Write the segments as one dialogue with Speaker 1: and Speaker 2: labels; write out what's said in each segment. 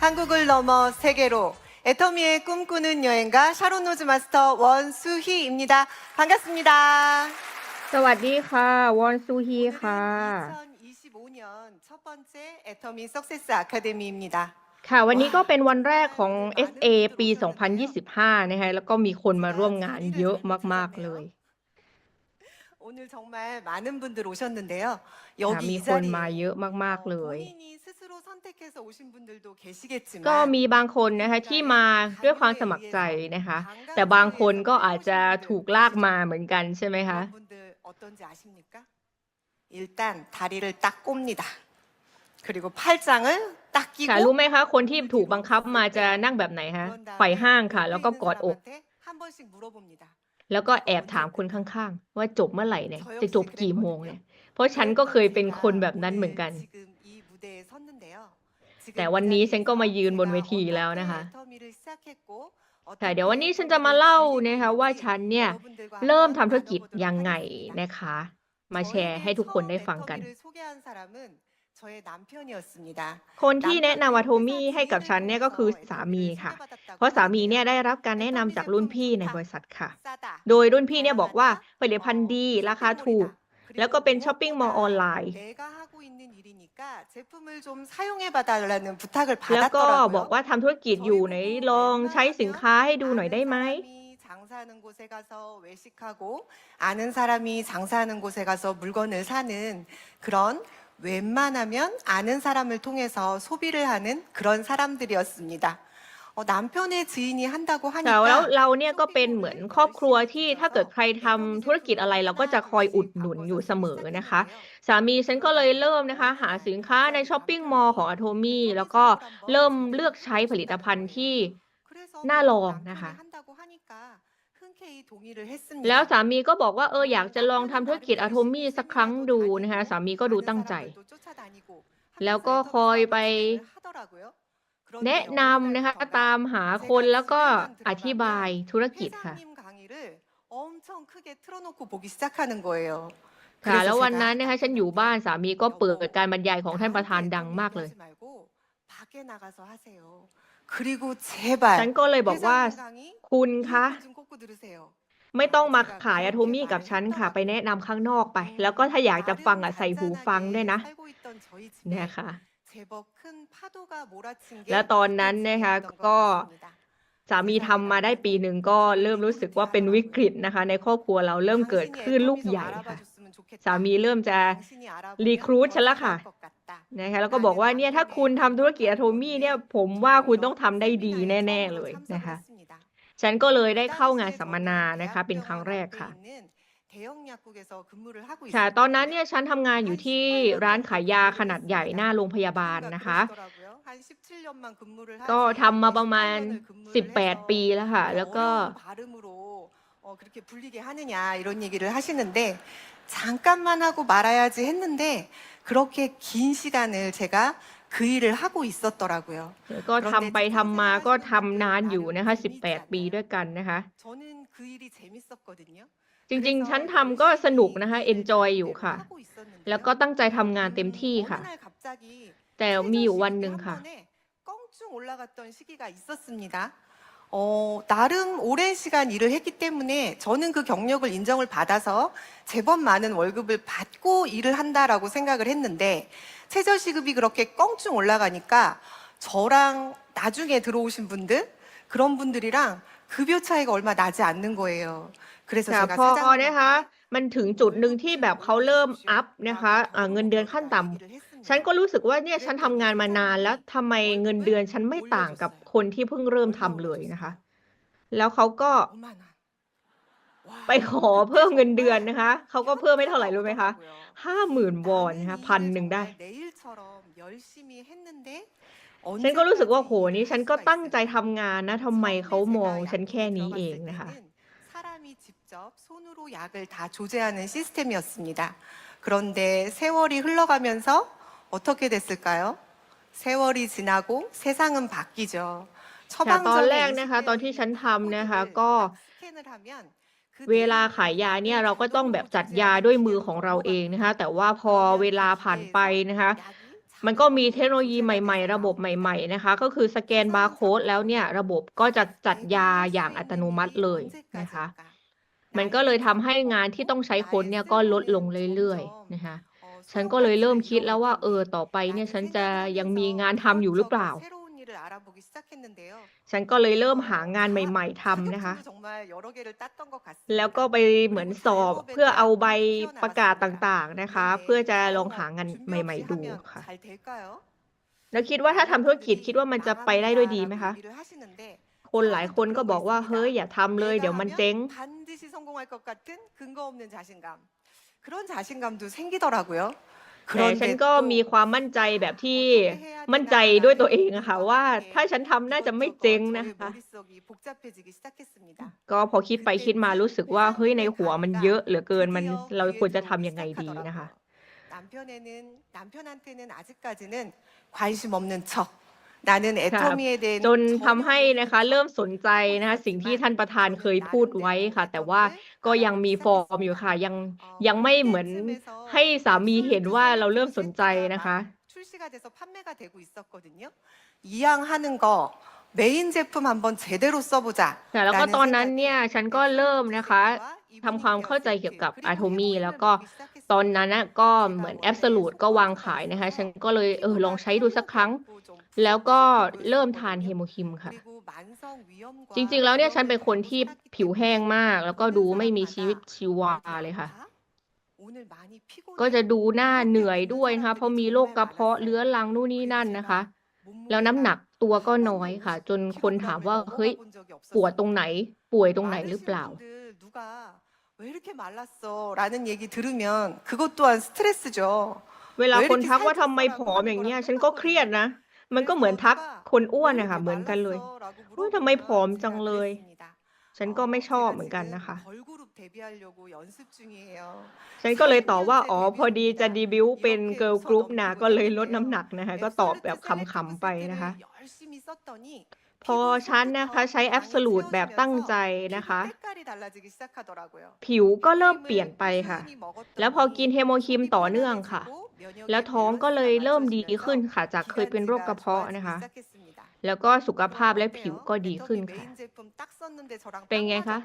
Speaker 1: 한국을 넘어 세계로 애터미의 꿈꾸는 여행가 샤론 노즈 마스터 원수희입니다. 반갑습니다.
Speaker 2: สวัสดีค่ะ วอนซูฮีค่ะ
Speaker 1: 2025년 첫 번째 애터미 석세스 아카데미입니다.
Speaker 2: ค่ะ วันนี้ก็เป็นวันแรกของ SA ปี 2025 นะคะ แล้วก็มีคนมาร่วมงานเยอะมาก ๆ เลย
Speaker 1: 오늘 정말 많은 분들 오셨는데요.
Speaker 2: ค่ะ
Speaker 1: 여기
Speaker 2: มี
Speaker 1: 이
Speaker 2: คนมา
Speaker 1: 자리에
Speaker 2: เยอะมาก ๆ เลย
Speaker 1: 본인이
Speaker 2: ก็มีบางคนนะคะที่มาด้วยความสมัครใจนะคะ แต่บางคนก็อาจจะถูกลากมาเหมือนกันใช่ไหมคะค่ะรู้ไหมคะคนที่ถูกบังคับมาจะนั่งแบบไหนฮะไฝ่ห้างค่ะ แล้วก็กอดอก แล้วก็แอบถามคนข้างๆ ว่าจบเมื่อไหร่เนี่ยจะจบกี่โมงเนี่ยเพราะฉันก็เคยเป็นคนแบบนั้นเหมือนกัน แต่วันนี้ฉันก็มายืนบนเวทีแล้วนะคะค่ะเดี๋ยววันนี้ฉันจะมาเล่านะคะว่าฉันเนี่ยเริ่มทำธุรกิจยังไงนะคะ มาแชร์ให้ทุกคนได้ฟังกัน คนที่แนะนำวาโทมี่ให้กับฉันเนี่ยก็คือสามีค่ะ เพราะสามีเนี่ยได้รับการแนะนำจากรุ่นพี่ในบริษัทค่ะ โดยรุ่นพี่เนี่ยบอกว่าผลิตภัณฑ์ดีราคาถูก แล้วก็เป็นช้อปปิ้งมอลออนไลน์
Speaker 1: 내가 하고 있는 일이니까 제품을 좀 사용해 봐달라는 부탁을
Speaker 2: แล้วก็บอก
Speaker 1: 받았더라고요.
Speaker 2: ว่าทำธุรกิจอยู่ไหนลองใช้สินค้าให้ดูหน่อยได้ไหม
Speaker 1: 사람이 장사하는 곳에 가서 외식하고 아는 사람이 장사하는 곳에 가서 물건을 사는 그런 웬만하면 아는 사람을 통해서 소비를 하는 그런 사람들이었습니다. 어, 남편의 지인이 한다고
Speaker 2: แต่แล้ว
Speaker 1: 하니까
Speaker 2: เราเนี่ยก็เป็นเหมือนครอบครัวที่ถ้าเกิดใครทำธุรกิจอะไรเราก็จะคอยอุดหนุนอยู่เสมอนะคะ สามีฉันก็เลยเริ่มนะคะ หาสินค้าในช้อปปิ้งมอลล์ของ Atomy แล้วก็เริ่มเลือกใช้ผลิตภัณฑ์ที่ น่าลองนะคะ แล้ว
Speaker 1: แล้ว
Speaker 2: สามีก็บอกว่าเอออยากจะลองทำธุรกิจ Atomy สักครั้งดูนะคะ สามีก็ดูตั้งใจ แล้วก็คอยไป แนะนำนะคะตามหาคนแล้วก็อธิบายธุรกิจค่ะค่ะแล้ววันนั้นนะคะฉันอยู่บ้านสามีก็เปิดการบรรยายของท่านประธานดังมากเลยฉันก็เลยบอกว่าคุณคะไม่ต้องมาขายอะโทมี่กับฉันค่ะ ไปแนะนำข้างนอกไป แล้วก็ถ้าอยากจะฟังอะใส่หูฟังด้วยนะเนี่ยค่ะแล้
Speaker 1: แล้วว
Speaker 2: ต
Speaker 1: ต
Speaker 2: อ
Speaker 1: อนน
Speaker 2: นั้
Speaker 1: นั้นน
Speaker 2: นะ
Speaker 1: นะคะคะ
Speaker 2: ก็
Speaker 1: ก็
Speaker 2: สามีทำมาได้ปีหนึ่งก็เริ่มรู้สึกว่าเป็นวิกฤตนะคะ ในครอบครัวเราเริ่มเกิดคลื่นลูกใหญ่ค่ะ สามีเริ่มจะ
Speaker 1: รีครูทฉันละค่ะ
Speaker 2: นะคะแล้วก็บอกว่าเนี่ยถ้าคุณทำธุรกิจอะโทมี่เนี่ยผมว่าคุณต้องทำได้ดีแน่ ๆเลยนะคะ ฉันก็เลยได้เข้างานสัมมนานะคะ เป็นครั้งแรกค่ะ ค่ะ ตอนนั้นเนี่ยฉันทำงานอยู่ที่ร้านขายยาขนาดใหญ่หน้าโรงพยาบาลนะคะ ก็ทำมาประมาณ 18 ปีแล้วค่ะ แล้วก็
Speaker 1: 어, 그렇게 불리게 하느냐 이런 얘기를 하시는데 잠깐만 하고 말아야지 했는데 그렇게 긴 시간을 제가 그 일을 하고 있었더라고요.
Speaker 2: ก็ทำไปทำมาก็ทำนานอยู่นะคะ 18 ปีด้วยกันนะคะ
Speaker 1: 저는 그 일이 재밌었거든요.
Speaker 2: จริงๆ ฉันทำก็สนุกนะคะ enjoy อยู่ค่ะ แล้วก็ตั้งใจทำงานเต็มที่ค่ะ แต่มีอยู่วันหนึ่งค่ะ
Speaker 1: 껑충 올라갔던 시기가 있었습니다. 어, 나름 오랜 시간 일을 했기 때문에 저는 그 경력을 인정을 받아서 제법 많은 월급을 받고 일을 한다라고 생각을 했는데 최저시급이 그렇게 껑충 올라가니까 저랑 나중에 들어오신 분들 그런 분들이랑 급여 차이가 얼마 나지 않는 거예요. 그래서
Speaker 2: ค่ะ
Speaker 1: 제가
Speaker 2: พอ
Speaker 1: 사장님한테
Speaker 2: นะคะ มันถึงจุดหนึ่งที่แบบเขาเริ่มอัพนะคะอ่าเงินเดือนขั้นต่ำ ฉันก็รู้สึกว่าเนี่ยฉันทำงานมานานแล้วทำไมเงินเดือนฉันไม่ต่างกับคนที่เพิ่งเริ่มทำเลยนะคะ แล้วเขาก็
Speaker 1: 5만 원. 와,
Speaker 2: ไปขอเพิ่มเงินเดือนนะคะ เขาก็เพิ่มไม่เท่าไหร่รู้ไหมคะ ห้าหมื่นวอนนะคะพันหนึ่งได้ ฉันก็รู้สึกว่าโหนี้ฉันก็ตั้งใจทำงานนะทำไมเขามองฉันแค่นี้เองนะคะ
Speaker 1: 사람이 직접 손으로 약을 다 조제하는 시스템이었습니다. 그런데 세월이 흘러가면서 어떻게 됐을까요? 세월이 지나고 세상은 바뀌죠.
Speaker 2: แต่ตอนแรกนะคะ ตอนที่ฉันทำนะคะ ก็เวลาขายยาเนี่ยเราก็ต้องแบบจัดยาด้วยมือของเราเองนะคะ แต่ว่าพอเวลาผ่านไปนะคะ มันก็มีเทคโนโลยีใหม่ๆ ระบบใหม่ ๆ นะคะ ก็คือสแกนบาร์โค้ดแล้วเนี่ย ระบบก็จะจัดยาอย่างอัตโนมัติเลยนะคะ มันก็เลยทำให้งานที่ต้องใช้คนเนี่ยก็ลดลงเรื่อยๆนะคะ ฉันก็เลยเริ่มคิดแล้วว่าเออต่อไปเนี่ยฉันจะยังมีงานทำอยู่หรือเปล่า ฉันก็เลยเริ่มหางานใหม่ ๆทำนะคะ แล้วก็ไปเหมือนสอบเพื่อเอาใบประกาศต่างๆนะคะ เพื่อจะลองหางานใหม่ ๆ ดูค่ะ แล้วคิดว่าถ้าทำธุรกิจคิดว่ามันจะไปได้ด้วยดีไหมคะ คนหลายคนก็บอกว่าเฮ้ยอย่าทำเลย เดี๋ยวมันเจ๊ง
Speaker 1: 반드시 성공할 것 같은 근거 없는 자신감. 그런 자신감도 생기더라고요.
Speaker 2: แต่ฉันก็มีความมั่นใจแบบที่มั่นใจด้วยตัวเองอะค่ะ ว่าถ้าฉันทำน่าจะไม่เจ๊งนะคะ ก็พอคิดไปคิดมารู้สึกว่าเฮ้ยในหัวมันเยอะเหลือเกินมันเราควรจะทำยังไงดีนะคะ
Speaker 1: 남편에는 남편한테는 아직까지는 관심 없는 척. 나는 애터미에 대해
Speaker 2: จนทำให้นะคะเริ่มสนใจนะคะสิ่งที่ท่านประธานเคยพูดไว้ค่ะ แต่ว่าก็ยังมีฟอร์มอยู่ค่ะ ยังยังไม่เหมือนให้สามีเห็นว่าเราเริ่มสนใจนะคะ
Speaker 1: 출시가 돼서 판매가 되고 있었거든요. 이양하는 거 메인 제품 한번 제대로 써보자.
Speaker 2: แต่แล้วก็ตอนนั้นเนี่ยฉันก็เริ่มนะคะทำความเข้าใจเกี่ยวกับ Atomy แล้วก็ตอนนั้นนะก็เหมือน Absolute ก็วางขายนะคะ ฉันก็เลยเออลองใช้ดูสักครั้ง แล้วก็เริ่มทานเฮโมคิมค่ะ จริงๆ แล้วเนี่ยฉันเป็นคนที่ผิวแห้งมาก แล้วก็ดูไม่มีชีวิตชีวาเลยค่ะ ก็จะดูหน้าเหนื่อยด้วยนะคะ เพราะมีโรคกระเพาะเลื้อรังนู่นนี่นั่นนะคะ แล้วน้ำหนักตัวก็น้อยค่ะ จนคนถามว่าเฮ้ยปวดตรงไหน ป่วยตรงไหนหรือเปล่าเวลาคนทักว่าทำไมผอมอย่างเงี้ย ฉันก็เครียดนะ มันก็เหมือนทักคนอ้วนนะคะเหมือนกันเลยทำไมผอมจังเลย ฉันก็ไม่ชอบเหมือนกันนะคะ ฉันก็เลยตอบว่า อ๋อ พอดีจะดีบิวเป็นเกิร์ลกรุ๊ปนะ ก็เลยลดน้ำหนักนะคะ ก็ตอบแบบขำๆไปนะคะ พอฉันนะคะใช้ Absolute แบบตั้งใจนะคะ ผิวก็เริ่มเปลี่ยนไปค่ะ แล้วพอกินเฮโมคิมต่อเนื่องค่ะ แล้วท้องก็เลยเริ่มดีขึ้นค่ะ จากเคยเป็นโรคกระเพาะนะคะ แล้วก็สุขภาพและผิวก็ดีขึ้นค่ะ เป็นไงคะ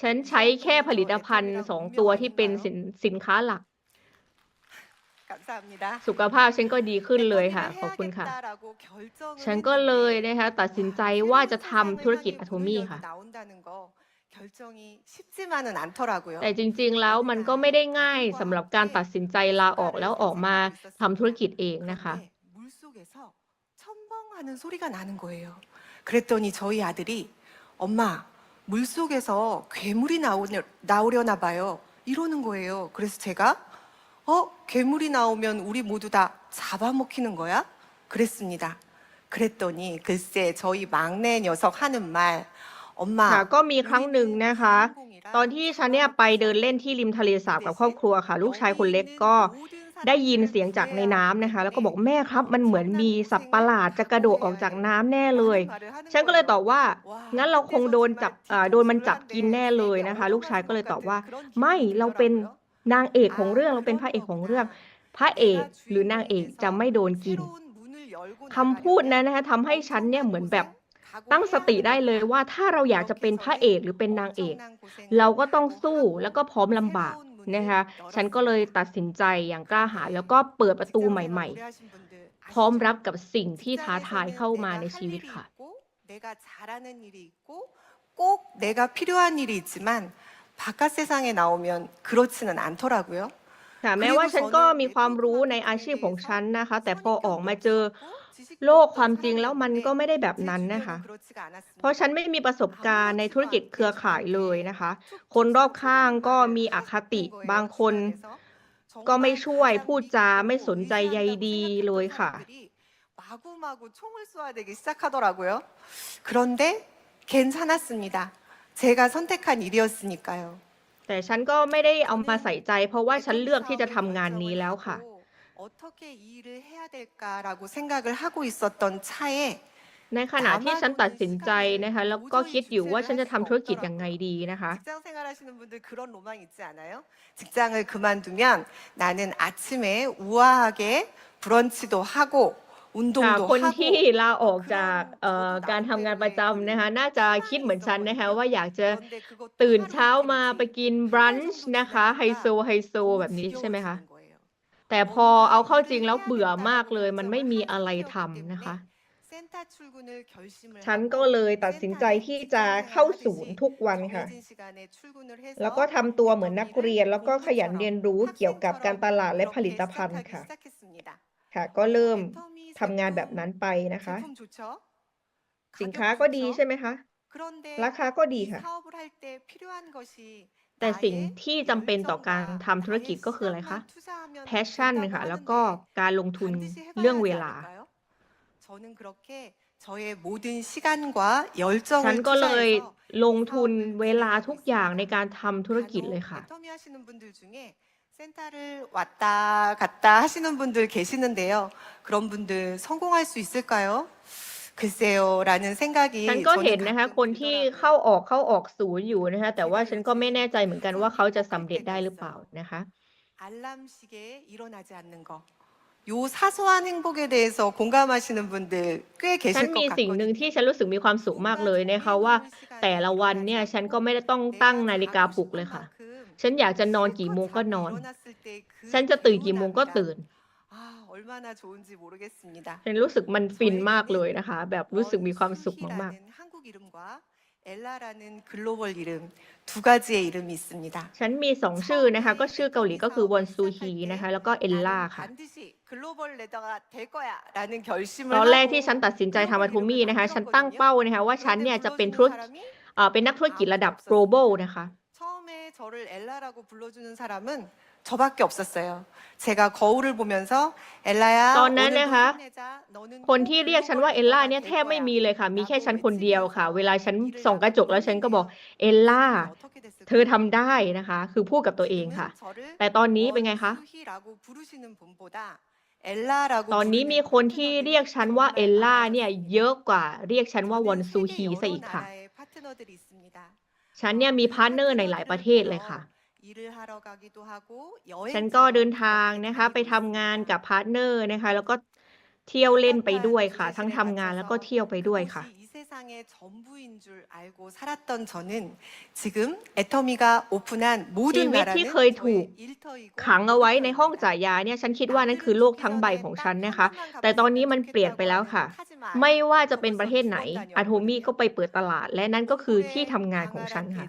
Speaker 2: ฉันใช้แค่ผลิตภัณฑ์สองตัวที่เป็นสินสินค้าหลัก สุขภาพฉันก็ดีขึ้นเลยค่ะ ขอบคุณค่ะ ฉันก็เลยนะคะ ตัดสินใจว่าจะทำธุรกิจอะโทมี่ค่ะ แต่จริงๆ แล้วมันก็ไม่ได้ง่ายสำหรับการตัดสินใจลาออกแล้วออกมาทำธุรกิจเองนะคะ
Speaker 1: 물속에서 첨벙하는 소리가 나는 거예요. 그랬더니 저희 아들이 엄마 물속에서 괴물이 나오려, 나오려나 봐요. 이러는 거예요. 그래서 제가 어 괴물이 나오면 우리 모두 다 잡아먹히는 거야? 그랬습니다. 그랬더니 글쎄 저희 막내 녀석 하는 말
Speaker 2: ค่ะ
Speaker 1: 엄마
Speaker 2: ก็มีครั้งหนึ่งนะคะ ตอนที่ฉันเนี่ยไปเดินเล่นที่ริมทะเลสาบกับครอบครัวค่ะ ลูกชายคนเล็กก็ได้ยินเสียงจากในน้ำนะคะ แล้วก็บอกแม่ครับ มันเหมือนมีสัตว์ประหลาดจะกระโดดออกจากน้ำแน่เลย ฉันก็เลยตอบว่า งั้นเราคงโดนจับอ่าโดนมันจับกินแน่เลยนะคะ ลูกชายก็เลยตอบว่า ไม่เราเป็น นางเอกของเรื่องเราเป็นพระเอกของเรื่อง พระเอกหรือนางเอกจะไม่โดนกินคำพูดนั้นนะคะทำให้ฉันเนี่ยเหมือนแบบตั้งสติได้เลยว่าถ้าเราอยากจะเป็นพระเอกหรือเป็นนางเอก เราก็ต้องสู้แล้วก็พร้อมลำบากนะคะฉันก็เลยตัดสินใจอย่างกล้าหาญแล้วก็เปิดประตูใหม่ ๆ พร้อมรับกับสิ่งที่ท้าทายเข้ามาในชีวิตค่ะ
Speaker 1: 내가 잘하는 일이 있고 꼭 내가 필요한 일이 있지만 바깥 세상에 나오면 그렇지는 않더라고요.
Speaker 2: ค่ะแม้ว่าฉันก็มีความรู้ในอาชีพของฉันนะคะ แต่พอออกมาเจอโลกความจริงแล้วมันก็ไม่ได้แบบนั้นนะคะ เพราะฉันไม่มีประสบการณ์ในธุรกิจเครือข่ายเลยนะคะ คนรอบข้างก็มีอคติบางคน ก็ไม่ช่วยพูดจาไม่สนใจใยดีเลยค่ะ
Speaker 1: 마구마구 총을 쏘아대기 시작하더라고요. 그런데 괜찮았습니다. 제가 선택한 일이었으니까요.
Speaker 2: แต่ฉันก็ไม่ได้เอามาใส่ใจ เพราะว่าฉันเลือกที่จะทำงานนี้แล้วค่ะ
Speaker 1: 어떻게 이 일을 해야 될까라고 생각을 하고 있었던 차에
Speaker 2: ในขณะที่ฉันตัดสินใจนะคะ แล้วก็คิดอยู่ว่าฉันจะทำธุรกิจยังไงดีนะคะ
Speaker 1: 직장 생활하시는 분들 그런 로망 있지 않아요? 직장을 그만두면 나는 아침에 우아하게 브런치도 하고
Speaker 2: ค่ะ
Speaker 1: 운동도
Speaker 2: คน
Speaker 1: 하고
Speaker 2: ที่ลาออกจากเอ่อการทำงานประจำนะคะ น่าจะคิดเหมือนฉันนะคะ ว่าอยากจะ
Speaker 1: 그런데 그것도
Speaker 2: ตื่น
Speaker 1: 하루
Speaker 2: เช้ามาไป
Speaker 1: 일찍
Speaker 2: กินบรันช์
Speaker 1: 운동도
Speaker 2: นะคะ ไฮโซ
Speaker 1: 하니까
Speaker 2: ไฮโซ
Speaker 1: 너무
Speaker 2: แบบนี้ใช่ไหมคะ
Speaker 1: 지겨워지는 거예요.
Speaker 2: แต่พอ
Speaker 1: 뭔가
Speaker 2: เอาเข้าจริง
Speaker 1: 일을
Speaker 2: แล้ว
Speaker 1: 해야
Speaker 2: เบื่อมาก
Speaker 1: 된다는
Speaker 2: เลย มันไม่
Speaker 1: 결정을
Speaker 2: มี
Speaker 1: 하게
Speaker 2: อะไร
Speaker 1: 되었기
Speaker 2: ทำนะคะ
Speaker 1: 때문에 센터 출근을 결심을
Speaker 2: ฉัน
Speaker 1: 하고
Speaker 2: ก็เลยตัดสินใจ
Speaker 1: 센터에
Speaker 2: ที่จะ
Speaker 1: 직장
Speaker 2: เข้า
Speaker 1: 생활
Speaker 2: ศูนย์
Speaker 1: 하듯이
Speaker 2: ทุกวันค่ะ
Speaker 1: 정해진 시간에 출근을
Speaker 2: แล้วก็
Speaker 1: 해서
Speaker 2: ทำตัวเหมือนนักเรียน แล้วก็ขยัน
Speaker 1: 공부처럼
Speaker 2: เรียนรู้เกี่ยวกับการตลาดและผลิ
Speaker 1: 그렇게
Speaker 2: ตภัณฑ์
Speaker 1: 시작하기
Speaker 2: ค่ะ
Speaker 1: 시작했습니다.
Speaker 2: ค่ะ ก็เริ่ม
Speaker 1: 애터미
Speaker 2: ทำงานแบบนั้นไปนะคะ สินค้าก็ดีใช่ไหมคะ ราคาก็ดีค่ะ แต่สิ่งที่จำเป็นต่อการทำธุรกิจก็คืออะไรคะ
Speaker 1: แพชชั่น
Speaker 2: ค่ะ แล้วก็การลงทุนเรื่องเวลา ฉันก็เลยลงทุนเวลาทุกอย่างในการทำธุรกิจเลยค่ะ
Speaker 1: 애터미 하시는 분들 중에 센터를 왔다 갔다 하시는 분들 계시는데요. 그런 분들 성공할 수 있을까요? 글쎄요라는
Speaker 2: ฉัน
Speaker 1: 생각이
Speaker 2: ก็
Speaker 1: 저는
Speaker 2: เห็นนะคะ
Speaker 1: 가끔
Speaker 2: คนที่เข้า
Speaker 1: 들더라고요.
Speaker 2: ออกเข้าออกศูนย์อยู่นะคะ แต่ว่าฉันก็ไม่แน่ใจเหมือนกันว่าเขาจะสำเร็จได้หรือเปล่านะคะ
Speaker 1: 알람시계에 일어나지 않는 거. 요 사소한 행복에 대해서 공감하시는 분들 꽤
Speaker 2: ฉัน
Speaker 1: 계실
Speaker 2: มี
Speaker 1: 것
Speaker 2: สิ่งหนึ่ง
Speaker 1: 같거든요.
Speaker 2: ที่ฉันรู้สึกมีความสุขมากเลยนะคะว่า แต่ละวันเนี่ยฉันก็ไม่ได้ต้องตั้งนาฬิกาปลุกเลยค่ะ ฉันอยากจะนอนกี่โมงก็นอน ฉันจะตื่นกี่โมงก็ตื่น ฉันรู้สึกมันฟินมากเลยนะคะ แบบรู้สึกมีความสุขมากๆ ฉันมีสองชื่อนะคะ ก็ชื่อเกาหลีก็คือวอนซูฮีนะคะ แล้วก็เอลล่าค่ะตอนแรกที่ฉันตัดสินใจทำอาทูมี่นะคะ ฉันตั้งเป้านะคะว่าฉันเนี่ยจะเป็นธุรกิจเป็นนักธุรกิจระดับ global นะคะ
Speaker 1: 저를 엘라라고 불러주는 사람은 저밖에 없었어요. 제가 거울을 보면서 엘라야
Speaker 2: ตอนนั้น
Speaker 1: 오늘도
Speaker 2: นะคะ
Speaker 1: 힘내자. 너는
Speaker 2: คน
Speaker 1: 꼭
Speaker 2: ที่เรียกฉันว่า
Speaker 1: 글로벌
Speaker 2: เอลล่า
Speaker 1: 레더가
Speaker 2: เนี่ย
Speaker 1: 될
Speaker 2: แทบไม่
Speaker 1: 거야.
Speaker 2: มีเลยค่ะ มีแค่ฉันคนเดียวค่ะ เวลาฉัน
Speaker 1: 일을
Speaker 2: ส่องกระจกแล้วฉันก็บอก
Speaker 1: 하고
Speaker 2: เอลล่า
Speaker 1: 있는데요. 어떻게 됐을까요?
Speaker 2: เธอทำได้นะคะ คือพูดกับตัวเองค่ะ
Speaker 1: 지금은 저를
Speaker 2: แต่ตอนนี้เป็นไงคะ
Speaker 1: 원수희라고 부르시는 분보다 엘라라고
Speaker 2: ตอนนี้
Speaker 1: 부르는
Speaker 2: มีคนที่
Speaker 1: 파트너들이
Speaker 2: เรียกฉันว่า
Speaker 1: 정말
Speaker 2: เอลล่าเนี่ย
Speaker 1: 많아졌습니다.
Speaker 2: เยอะกว่าเรียกฉันว่าวอน
Speaker 1: 저는
Speaker 2: ซูฮี
Speaker 1: 세계
Speaker 2: ซะ
Speaker 1: 여러
Speaker 2: อีกค่ะ
Speaker 1: 나라의 파트너들이 있습니다.
Speaker 2: ฉันเนี่ยมีพาร์ทเนอร์ในหลายประเทศเลยค่ะ ฉันก็เดินทางนะคะไปทำงานกับพาร์ทเนอร์นะคะ แล้วก็เที่ยวเล่นไปด้วยค่ะ ทั้งทำงานแล้วก็เที่ยวไปด้วยค่ะชีวิตที่เคยถูกขังเอาไว้ในห้องจ่ายยาเนี่ย ฉันคิดว่านั่นคือโลกทั้งใบของฉันนะคะ แต่ตอนนี้มันเปลี่ยนไปแล้วค่ะ ไม่ว่าจะเป็นประเทศไหนอะโทมี่ก็ไปเปิดตลาด และนั่นก็คือที่ทำงานของฉันค่ะ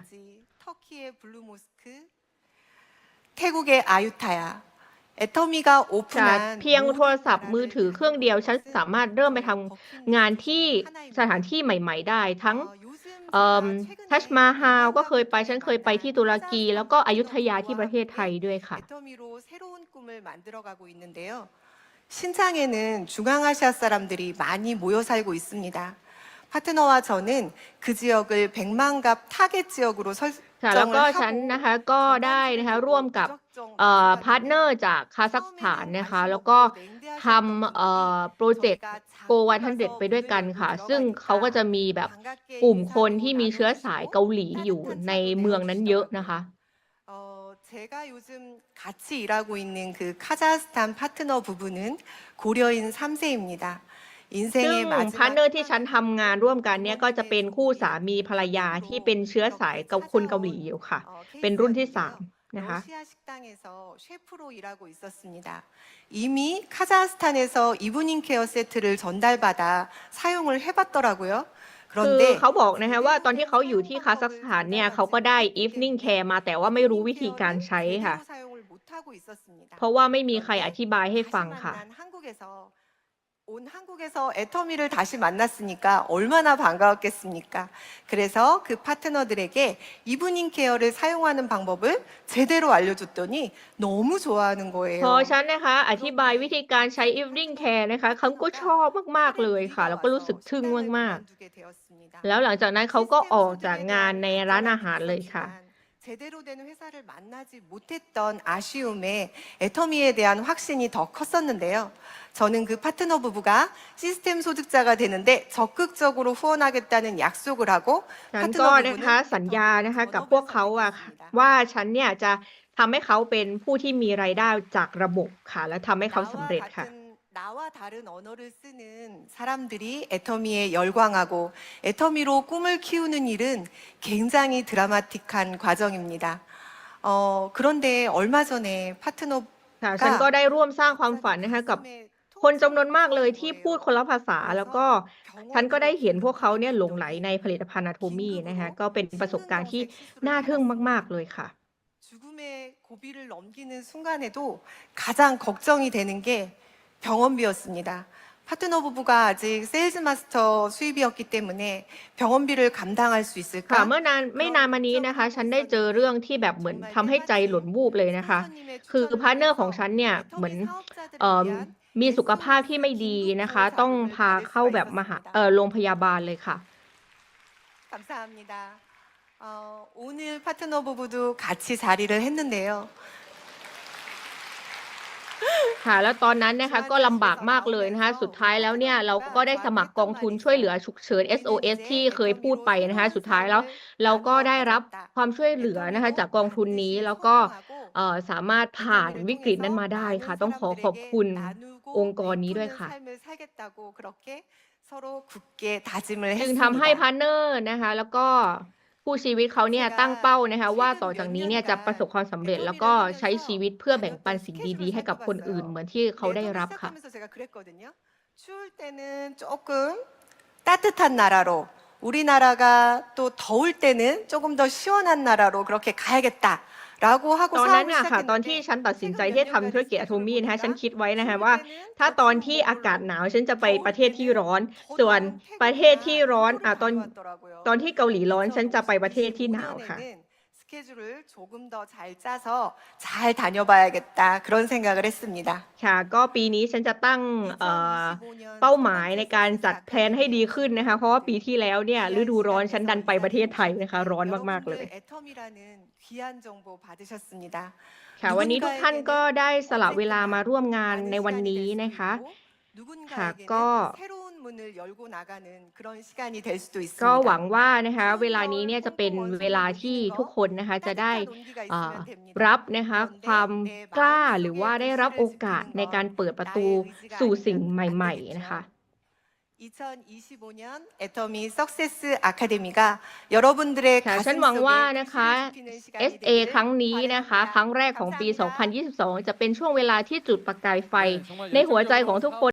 Speaker 2: จากเพียงโทรศัพท์มือถือเครื่องเดียว ฉันสามารถเริ่มไปทำงานที่สถานที่ใหม่ ๆ ได้ทั้งทัชมาฮาวก็เคยไป ฉันเคยไปที่ตุรกี แล้วก็อยุธยาที่ประเทศไทยด้วยค่ะ
Speaker 1: 애터미로 새로운 꿈을 만들어가고 있는데요. 신장에는 중앙아시아 사람들이 많이 모여 살고 있습니다. 파트너와 저는 그 지역을 백만갑 타겟 지역으로
Speaker 2: ค่ะ แล้ว
Speaker 1: 설정을
Speaker 2: ก็ฉัน
Speaker 1: 하고
Speaker 2: นะคะก็ได้นะคะร่วมกับเอ่อพาร์ทเนอร์จากคาซัคสถานนะคะ แล้วก็ทำเอ่อโปรเจกต์ Go 100 ไปด้วยกันค่ะ ซึ่งเขาก็จะมีแบบกลุ่มคนที่มีเชื้อสายเกาหลีอยู่ในเมืองนั้นเยอะนะคะ
Speaker 1: 어, 제가 요즘 같이 일하고 있는 그 카자흐스탄 파트너 부부는 고려인 3세입니다.
Speaker 2: ซึ่ง
Speaker 1: 인생의
Speaker 2: พาร์ทเนอ
Speaker 1: 마지막
Speaker 2: ร์ที่ฉันทำงานร่วมกันเนี่ยก็จะเป็นคู่สามีภรรยาที่เป็นเชื้อสายเกาคนเกาหลีอยู่ค่ะ
Speaker 1: 어,
Speaker 2: เป็นรุ่นที่
Speaker 1: 케이스였는데요.
Speaker 2: สามนะคะ
Speaker 1: 러시아 식당에서 셰프로 일하고 있었습니다. 이미 카자흐스탄에서 이브닝 케어 세트를 전달받아 사용을 해봤더라고요.
Speaker 2: คือเขาบอกนะฮะว่าตอนที่เขาอยู่ที่คาซัคสถานเนี่ยเขาก็ได้ evening care มาแต่ว่าไม่รู้วิธีการใช้ค่ะ เพราะว่าไม่มีใครอธิบายให้ฟังค่ะ
Speaker 1: 온 한국에서 애터미를 다시 만났으니까 얼마나 반가웠겠습니까? 그래서 그 파트너들에게 이브닝 케어를 사용하는 방법을 제대로 알려줬더니 너무 좋아하는
Speaker 2: พอ
Speaker 1: 거예요.
Speaker 2: ฉันนะคะ อธิบายวิธีการใช้ evening care นะคะเขาก็ชอบมาก ๆ เลยค่ะ แล้วก็รู้สึกทึ่งมาก ๆ แล้วหลังจากนั้นเขาก็ออกจากงานในร้านอาหารเลยค่ะ
Speaker 1: 제 제대로 된 회사를 만나지 못했던 아쉬움에 애터미에 대한 확신이 더 컸었는데요. 저는 그 파트너 부부가 시스템 소득자가 되는데 적극적으로 후원하겠다는 약속을 하고
Speaker 2: ฉันก็นะคะสัญญานะคะกับพวกเขาอะค่ะว่าฉันเนี่ยจะทำให้เขาเป็นผู้ที่มีรายได้จากระบบค่ะ และทำให้เขาสำเร็จค่ะ
Speaker 1: 같은 나와 다른 언어를 쓰는 사람들이 애터미에 열광하고 애터미로 꿈을 키우는 일은 굉장히 드라마틱한 과정입니다. 어, 그런데 얼마 전에 파트너
Speaker 2: ค่ะฉันก็ได้ร่วมสร้างความฝันนะคะกับคนจำนวนมากเลยที่พูดคนละภาษา แล้วก็ฉันก็ได้เห็นพวกเขาเนี่ยหลงไหลในผลิตภัณฑ์นาโทมี่นะคะก็เป็นประสบการณ์ที่น่าทึ่งมาก ๆ เลยค่ะ
Speaker 1: 죽음의 고비를 넘기는 순간에도 가장 걱정이 되는 게 병원비였습니다. 파트너 부부가 아직 세일즈 마스터 수입이었기 때문에 병원비를 감당할 수
Speaker 2: ค่ะ
Speaker 1: 있을까?
Speaker 2: เมื่อนานไม่นานมานี้นะคะ ฉันได้เจอเรื่องที่แบบเหมือนทำให้ใจหล่นวูบเลยนะคะ คือพาร์ทเนอร์ของฉันเนี่ยเหมือนเอ่อมีสุขภาพที่ไม่ดีนะคะ ต้องพาเข้าแบบมหาเอ่อโรงพยาบาลเลยค่ะ
Speaker 1: 감사합니다. 어, 오늘 파트너 부부도 같이 자리를 했는데요.
Speaker 2: ค่ะ แล้วตอนนั้นนะคะก็ลำบากมากเลยนะคะ สุดท้ายแล้วเนี่ยเราก็ได้สมัครกองทุนช่วยเหลือฉุกเฉิน SOS ที่เคยพูดไปนะคะ สุดท้ายแล้วเราก็ได้รับความช่วยเหลือนะคะ จากกองทุนนี้แล้วก็สามารถผ่านวิกฤตนั้นมาได้ค่ะ ต้องขอขอบคุณองค์กรนี้ด้วยค่ะ จึงทำให้พาร์เนอร์นะคะ แล้วก็ ผู้ชีวิตเขาเนี่ยตั้งเป้านะคะ ว่าต่อจากนี้เนี่ยจะประสบความสำเร็จ แล้วก็ใช้ชีวิตเพื่อแบ่งปันสิ่งดีๆ ให้กับคนอื่นเหมือนที่เขาได้รับค่ะ
Speaker 1: 시작하면서 제가 그랬거든요. 추울 때는 조금 따뜻한 나라로 우리나라가 또 더울 때는 조금 더 시원한 나라로 그렇게 가야겠다 라고 하고
Speaker 2: ตอนนั้น
Speaker 1: 사업을
Speaker 2: น่ะค่ะ ตอนที่
Speaker 1: 시작했는데
Speaker 2: ฉันตัดสินใจที่จะทำธุรกิจอะโทมี่นะคะ ฉันคิดไว้นะคะว่า ถ้าตอนที่อากาศหนาวฉันจะไปประเทศที่ร้อน ส่วนประเทศที่ร้อนอ่ะตอนตอนที่เกาหลีร้อนฉันจะไปประเทศที่หนาวค่ะ
Speaker 1: 스케줄을 조금 더 잘 짜서 잘 다녀봐야겠다 그런 생각을 했습니다.
Speaker 2: ค่ะ ก็ปีนี้ฉันจะตั้งเอ่อ เป้าหมายในการจัดแพลนให้ดีขึ้นนะคะ เพราะว่าปีที่แล้วเนี่ยฤดูร้อนฉันดันไปประเทศไทยนะคะ ร้อนมากๆเลย
Speaker 1: 애텀이라는 귀한 정보 받으셨습니다.
Speaker 2: ค่ะ วันนี้ทุกท่านก็ได้สละเวลามาร่วมงานในวันนี้นะคะ ค่ะ ก็
Speaker 1: 새로운 문을 열고 나가는 그런 시간이 될 수도
Speaker 2: ก็หวัง
Speaker 1: 있습니다.
Speaker 2: ว่านะคะ เวลานี้เนี่ยจะเป็นเวลาที่ทุกคนนะคะจะได้
Speaker 1: 따뜻한 온기가
Speaker 2: อ่า
Speaker 1: 있으면 됩니다.
Speaker 2: รับนะคะความกล้าหรือว่าได้รับโอกาสในการเปิดประตูสู่สิ่งใหม่ ๆ นะคะ
Speaker 1: 2025년 애터미 석세스 아카데미가 여러분들의
Speaker 2: ค่ะ ฉัน
Speaker 1: 가슴
Speaker 2: หวังว่า
Speaker 1: 속에
Speaker 2: นะคะ
Speaker 1: 불을 지피는 시간이
Speaker 2: SA
Speaker 1: 되기를
Speaker 2: ครั้งนี้นะคะ ครั้งแรกของปี
Speaker 1: 감사합니다.
Speaker 2: 2022 จะเป็นช่วงเวลาที่จุดประกายไฟ ในหัวใจของทุกคน